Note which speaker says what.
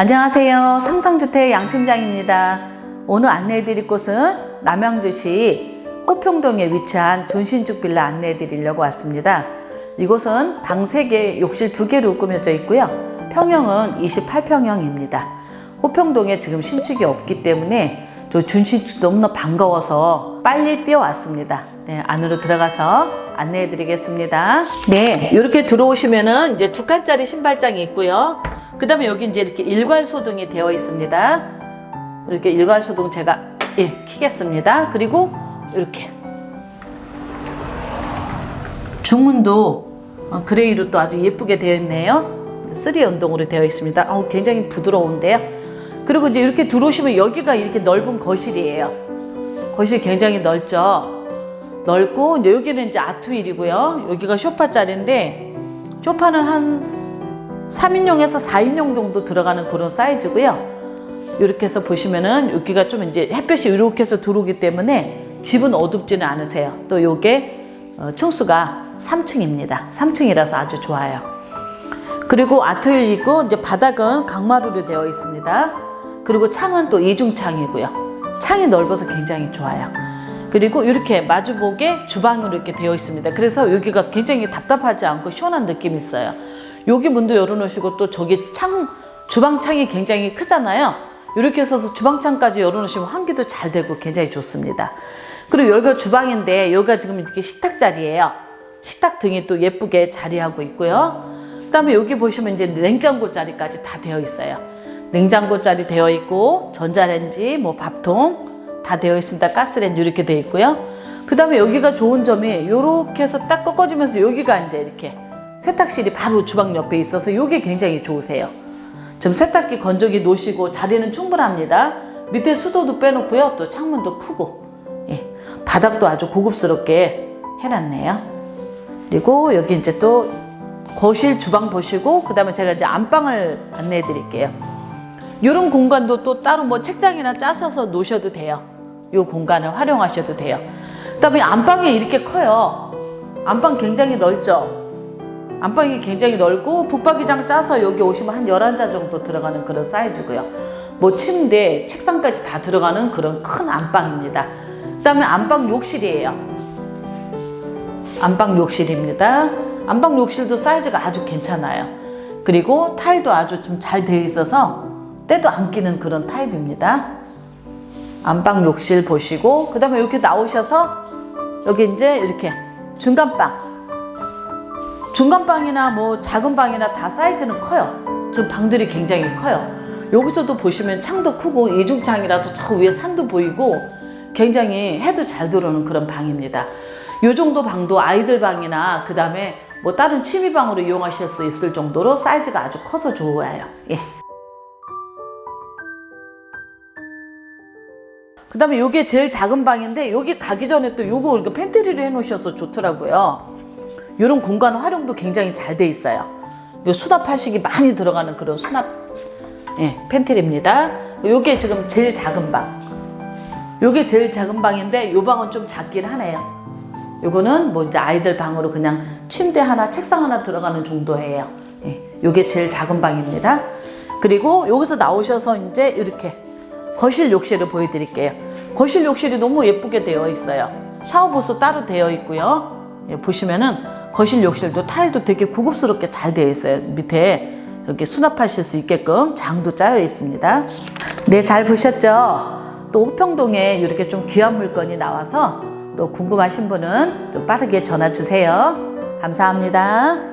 Speaker 1: 안녕하세요. 삼성주택 양팀장입니다. 오늘 안내해드릴 곳은 남양주시 호평동에 위치한 둔신축 빌라 안내해드리려고 왔습니다. 이곳은 방 3개, 욕실 2개로 꾸며져 있고요. 평형은 28평형입니다. 호평동에 지금 신축이 없기 때문에 저 둔신축 너무나 반가워서 빨리 뛰어왔습니다. 네, 안으로 들어가서 안내해 드리겠습니다. 네, 이렇게 들어오시면은 이제 두 칸짜리 신발장이 있고요. 그 다음에 여기 이제 이렇게 일괄 소등이 되어 있습니다. 이렇게 일괄 소등 제가 예, 키겠습니다. 그리고 이렇게 중문도 어, 그레이로 또 아주 예쁘게 되어 있네요. 쓰리 연동으로 되어 있습니다. 어우, 굉장히 부드러운데요. 그리고 이제 이렇게 들어오시면 여기가 이렇게 넓은 거실이에요. 거실 굉장히 넓죠. 넓고 이제 여기는 이제 아트윌이고요. 여기가 쇼파 자리인데 쇼파는 한 3인용에서 4인용 정도 들어가는 그런 사이즈고요. 이렇게 해서 보시면은 여기가 좀 이제 햇볕이 이렇게 해서 들어오기 때문에 집은 어둡지는 않으세요. 또 요게 어, 층수가 3층입니다. 3층이라서 아주 좋아요. 그리고 아트윌 있고 이제 바닥은 강마루로 되어 있습니다. 그리고 창은 또 이중창이고요. 창이 넓어서 굉장히 좋아요. 그리고 이렇게 마주보게 주방으로 이렇게 되어 있습니다. 그래서 여기가 굉장히 답답하지 않고 시원한 느낌이 있어요. 여기 문도 열어놓으시고 또 저기 창 주방 창이 굉장히 크잖아요. 이렇게 해서 주방 창까지 열어놓으시면 환기도 잘 되고 굉장히 좋습니다. 그리고 여기가 주방인데 여기가 지금 이렇게 식탁 자리예요. 식탁 등이 또 예쁘게 자리하고 있고요. 그 다음에 여기 보시면 이제 냉장고 자리까지 다 되어 있어요. 냉장고 자리 되어 있고 전자레인지, 뭐 밥통 다 되어 있습니다. 가스레인지 이렇게 되어 있고요. 그 다음에 여기가 좋은 점이 이렇게 해서 딱 꺾어지면서 여기가 이제 이렇게 세탁실이 바로 주방 옆에 있어서 이게 굉장히 좋으세요. 좀 세탁기 건조기 놓으시고 자리는 충분합니다. 밑에 수도도 빼놓고요. 또 창문도 크고 예, 바닥도 아주 고급스럽게 해놨네요. 그리고 여기 이제 또 거실 주방 보시고 그 다음에 제가 이제 안방을 안내해 드릴게요. 이런 공간도 또 따로 뭐 책장이나 짜셔서 놓으셔도 돼요. 이 공간을 활용하셔도 돼요. 그 다음에 안방이 이렇게 커요. 안방 굉장히 넓죠. 안방이 굉장히 넓고 붙박이장 짜서 여기 오시면 한 11자 정도 들어가는 그런 사이즈고요. 뭐 침대, 책상까지 다 들어가는 그런 큰 안방입니다. 그 다음에 안방 욕실이에요. 안방 욕실입니다. 안방 욕실도 사이즈가 아주 괜찮아요. 그리고 타일도 아주 좀 잘 되어 있어서 때도 안 끼는 그런 타입입니다. 안방 욕실 보시고 그 다음에 이렇게 나오셔서 여기 이제 이렇게 중간방 중간 방이나 뭐 작은 방이나 다 사이즈는 커요. 좀 방들이 굉장히 커요. 여기서도 보시면 창도 크고 이중창이라도 저 위에 산도 보이고 굉장히 해도 잘 들어오는 그런 방입니다. 요 정도 방도 아이들 방이나 그 다음에 뭐 다른 취미방으로 이용하실 수 있을 정도로 사이즈가 아주 커서 좋아요. 예. 그 다음에 요게 제일 작은 방인데 여기 가기 전에 또 요거 이렇게 팬트리를 해놓으셔서 좋더라고요. 이런 공간 활용도 굉장히 잘 돼 있어요. 요 수납하식이 많이 들어가는 그런 수납 예, 팬트리입니다. 요게 지금 제일 작은 방. 요게 제일 작은 방인데 요 방은 좀 작긴 하네요. 요거는 뭐 이제 아이들 방으로 그냥 침대 하나, 책상 하나 들어가는 정도예요. 예, 요게 제일 작은 방입니다. 그리고 여기서 나오셔서 이제 이렇게 거실 욕실을 보여드릴게요. 거실 욕실이 너무 예쁘게 되어 있어요. 샤워부스 따로 되어 있고요. 예, 보시면은 거실 욕실도 타일도 되게 고급스럽게 잘 되어 있어요. 밑에 이렇게 수납하실 수 있게끔 장도 짜여 있습니다. 네, 잘 보셨죠? 또 호평동에 이렇게 좀 귀한 물건이 나와서 또 궁금하신 분은 또 빠르게 전화 주세요. 감사합니다.